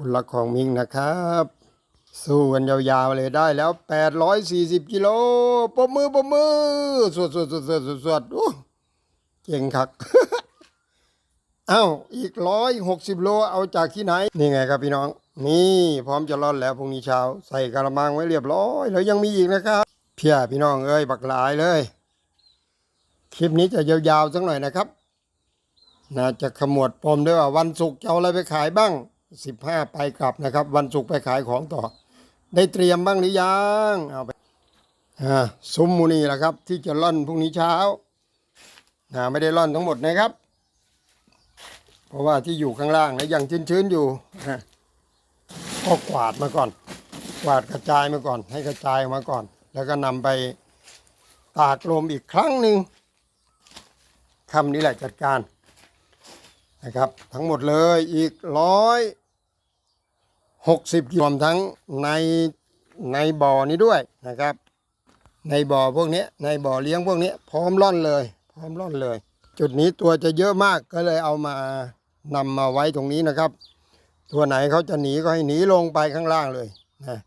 คุณลักของมิงนะครับ สู้กันยาวๆเลยได้แล้ว 840กิโลปมมือปมมือสวดสวดสวดสวดสวดสวดโอ้เก่งคักเอ้าอีกร้อยหกสิบโลเอาจากที่ไหน นี่ไงครับพี่น้อง นี่พร้อมจะร่อนแล้วพรุ่งนี้เช้า ใส่กระมังไว้เรียบร้อย แล้วยังมีอีกนะครับ เพียพี่น้องเอ้ยบักหลายเลย คลิปนี้จะยาวๆสักหน่อยนะครับน่าจะขมวดปมด้วยว่าวันศุกร์จะเอาอะไรไปขายบ้าง สิบห้าไปกลับนะครับ วันศุกร์ไปขายของต่อ ได้เตรียมบ้างหรือยังเอาไปอ่าซุ้มมูนี่แหละครับ ที่จะล่อนพรุ่งนี้เช้านะไม่ได้ล่อนทั้งหมดนะครับ เพราะว่าที่อยู่ข้างล่างนะยังชื้นๆอยู่นะก็กวาดมาก่อน กวาดกระจายมาก่อน ให้กระจายมาก่อน แล้วก็นำไปตากลมอีกครั้งหนึ่งคำนี้แหละจัดการ นะครับ ทั้งหมดเลยอีกร้อยหกสิบรวมทั้งในในบ่อนี้ด้วยนะครับ ในบ่อพวกนี้ในบ่อเลี้ยงพวกนี้พร้อมร่อนเลย พร้อมร่อนเลย จุดนี้ตัวจะเยอะมากก็เลยเอามานำมาไว้ตรงนี้นะครับ ตัวไหนเขาจะหนีก็ให้หนีลงไปข้างล่างเลยนะ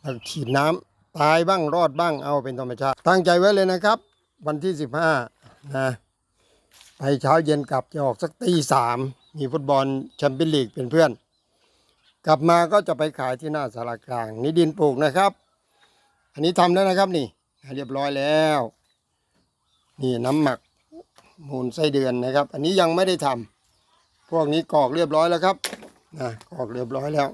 แล้วฉีดน้ำตายบ้างรอดบ้างเอาเป็นธรรมชาติ ตั้งใจไว้เลยนะครับ วันที่สิบห้านะ ไปเช้าเย็นกลับจะออกสักตีสามมีฟุตบอลแชมเปี้ยนลีกเป็นเพื่อน กลับมาก็จะไปขายที่หน้าสารกลาง นี่ดินปลูกนะครับ อันนี้ทำแล้วนะครับนี่ เรียบร้อยแล้ว นี่น้ำหมักมูลไส้เดือนนะครับ อันนี้ยังไม่ได้ทำพวกนี้กรอกเรียบร้อยแล้วครับนะกรอกเรียบร้อยแล้ว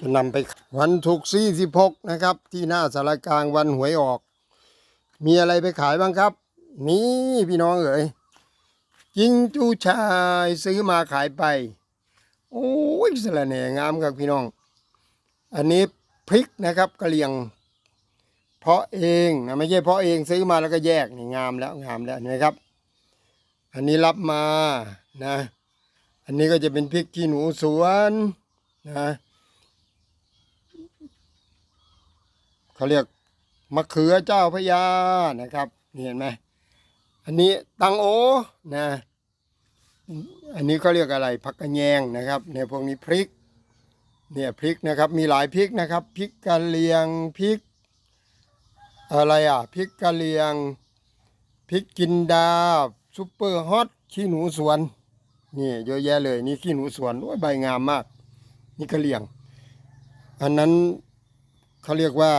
จะนำไปวันศุกร์ที่สิบหกนะครับ ที่หน้าสารกลางวันหวยออก มีอะไรไปขายบ้างครับ นี่พี่น้องเอ๋ย จิงจูชายซื้อมาขายไป โอ้ยสละแหน่งามครับพี่น้อง อันนี้พริกนะครับกระเหรี่ยง เพาะเองนะไม่ใช่เพาะเองซื้อมาแล้วก็แยกนี่งามแล้วงามแล้วเห็นไหมครับ อันนี้รับมานะ อันนี้ก็จะเป็นพริกขี้หนูสวนนะเขาเรียกมะเขือเจ้าพระยานะครับนี่เห็นไหมอันนี้ตังโอนะ อันนี้เขาเรียกอะไรผักกระแยงนะครับเนี่ยพวกนี้พริกเนี่ยพริกนะครับมีหลายพริกนะครับพริกกะเหรียงพริก อะไรอะพริกกะเหรียงพริกกินดาซุปเปอร์ฮอตขี้หนูสวนนี่เยอะแยะเลยนี่ขี้หนูสวนโอ้ยใบงามมาก นี่กะเหรียง อันนั้นเขาเรียกว่า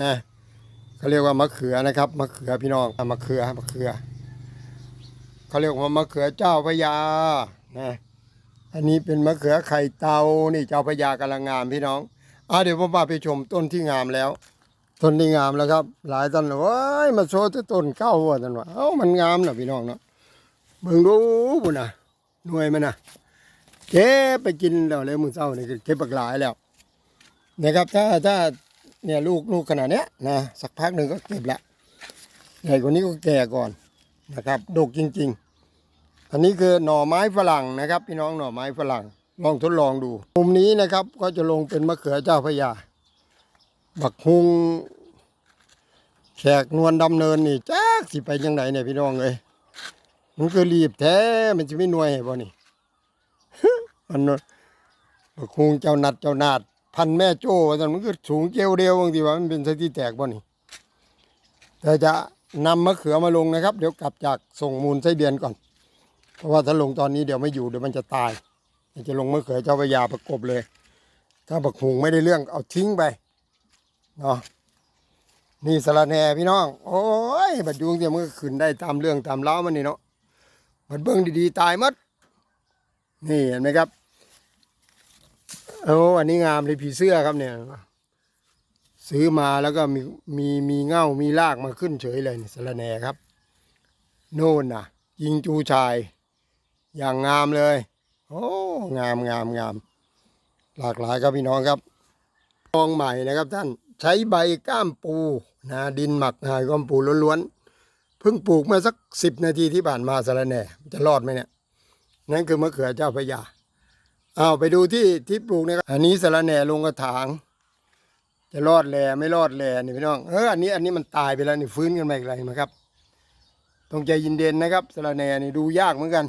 นะเขาเรียกว่ามะเขือนะครับมะเขือพี่น้องมะเขือมะเขือ เขาเรียกว่ามะเขือเจ้าพระยานะอันนี้เป็นมะเขือไข่เตานี่เจ้าพระยากำลังงามพี่น้องอะเดี๋ยวผมพาไปชมต้นที่งามแล้ว ต้นที่งามแล้วครับ หลายต้นเลยว้ยมาโชว์ที่ต้นเก้าหัวต้นว่าเอ้ามันงามนะพี่น้องเนาะเบิ่งดูบุญนะหน่วยมันนะเก็บไปกินแล้วเลยมือเศร้านี่เก็บปักหลายแล้วนะครับถ้าถ้าเนี่ยลูกลูกขนาดเนี้ยนะสักพักหนึ่งก็เก็บละใหญ่กว่านี้ก็แก่ก่อน นะครับดกจริง ๆ อันนี้คือหน่อไม้ฝรั่งนะครับ พี่น้องหน่อไม้ฝรั่งลองทดลองดูมุมนี้นะครับก็จะลงเป็นมะเขือเจ้าพยาบักฮุงแขกนวลดำเนินนี่จักสิไปยังไงเนี่ยพี่น้องเอ้ยมันก็รีบแท้มันจะไม่หน่วยให้บ่นี่มันบักฮุงเจ้านัดเจ้านาดพันแม่โจ้ว่าซั่นมันก็สูงเกลียวเดียวบางทีว่ามันเป็นสถิแตกบ่นี่แต่จะ นำมะเขือมาลงนะครับ เดี๋ยวกลับจากส่งมูลไส้เดือนก่อน เพราะว่าถ้าลงตอนนี้เดี๋ยวไม่อยู่เดี๋ยวมันจะตายจะลงมะเขือเจ้าพยาประกบเลย ถ้าบักฮุงไม่ได้เรื่องเอาทิ้งไปเนาะนี่สารแหน่พี่น้อง โอ้ยบัดยุงเดียวมันก็ขึ้นได้ตามเรื่องตามเล้ามันนี่เนาะบัดเบิ้งดีๆตายมัดนี่เห็นไหมครับโอ้อันนี้งามเลยผีเสื้อครับเนี่ย ซื้อมาแล้วก็มีมีมีเง่ามีรากมาขึ้นเฉยเลยสารแหน่ครับ โน่นน่ะยิงจูชาย อย่างงามเลย โอ้งามงามงาม หลากหลายครับพี่น้องครับลองใหม่นะครับท่านใช้ใบก้ามปูนะดินหมักหายก้ามปูล้วนๆเพิ่งปลูกมาสักสิบนาทีที่ผ่านมาสารแหน่จะรอดไหมเนี่ยนั่นคือมะเขือเจ้าพระยาเอาไปดูที่ที่ปลูกนะครับอันนี้สารแหน่ลงกระถาง จะรอดแล่ไม่รอดแล่นี่พี่น้องเอออันนี้อันนี้มันตายไปแล้วนี่ฟื้นกันมาอีกไรนะครับต้องใจย็นๆนนะครับสารแหน่นี่ดูยากเหมือนกัน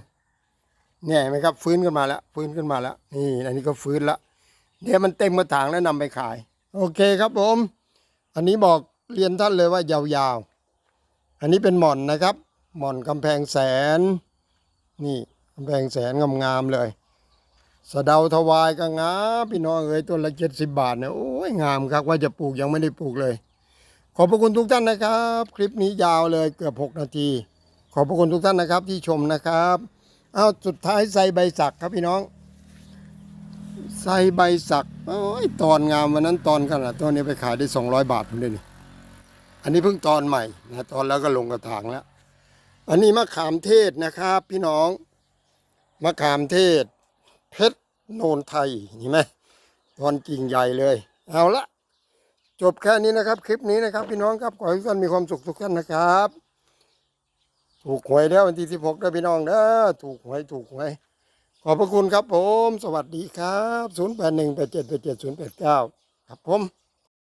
เนี่ยไหมครับ ฟื้นขึ้นมาแล้วฟื้นขึ้นมาแล้วนี่อันนี้ก็ฟื้นละเดี๋ยวมันเต็มกระถางแล้วนำไปขาย โอเคครับผม อันนี้บอกเรียนท่านเลยว่ายาวๆ อันนี้เป็นหม่อนนะครับ หม่อนกำแพงแสน นี่กำแพงแสนงามๆเลย สะเดาถวายก็งามพี่น้องเอ้ยต้นละเจ็ดสิบบาทเนี่ยโอ้ยงามครับว่าจะปลูกยังไม่ได้ปลูกเลย ขอบพระคุณทุกท่านนะครับ คลิปนี้ยาวเลยเกือบหกนาที ขอบพระคุณทุกท่านนะครับที่ชมนะครับเอาสุดท้ายใส่ใบสักครับพี่น้อง ใส่ใบสักโอ้ยตอนงามวันนั้นตอนขนาดตอนนี้ไปขายได้สองร้อยบาทผมเลยนี่อันนี้เพิ่งตอนใหม่นะตอนแล้วก็ลงกระถางแล้ว อันนี้มะขามเทศนะครับ พี่น้องมะขามเทศ เพชรโนนไทยเห็นไหมตอนกิ่งใหญ่เลย เอาละจบแค่นี้นะครับ คลิปนี้นะครับ พี่น้องครับขอให้ทุกท่านมีความสุขทุกท่านนะครับ ถูกหวยแล้ววันที่สิบหกได้พี่น้องเด้อถูกหวยถูกหวยขอบพระคุณครับผม สวัสดีครับ 0 8 1 8 7 8 7 0 8 9 ครับผม